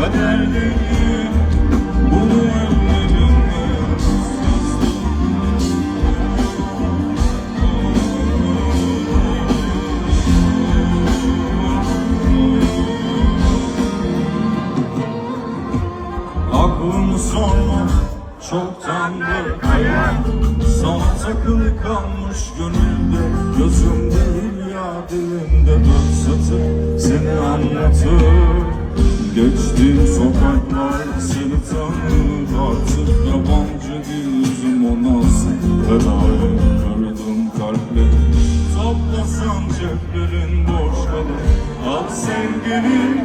Kader bunu ömrümün Aklımı sorma çoktandır kayan Sana takılı kalmış gönülde Gözümde hülya dilimde Dört satır. Seni anlatır. Geçtiğim sokaklar seni tanır. Artık Yabancı değil yüzüm ona Fedayım kırdım kalpleri Toplasan ceplerin boş kalır. Al sevgilim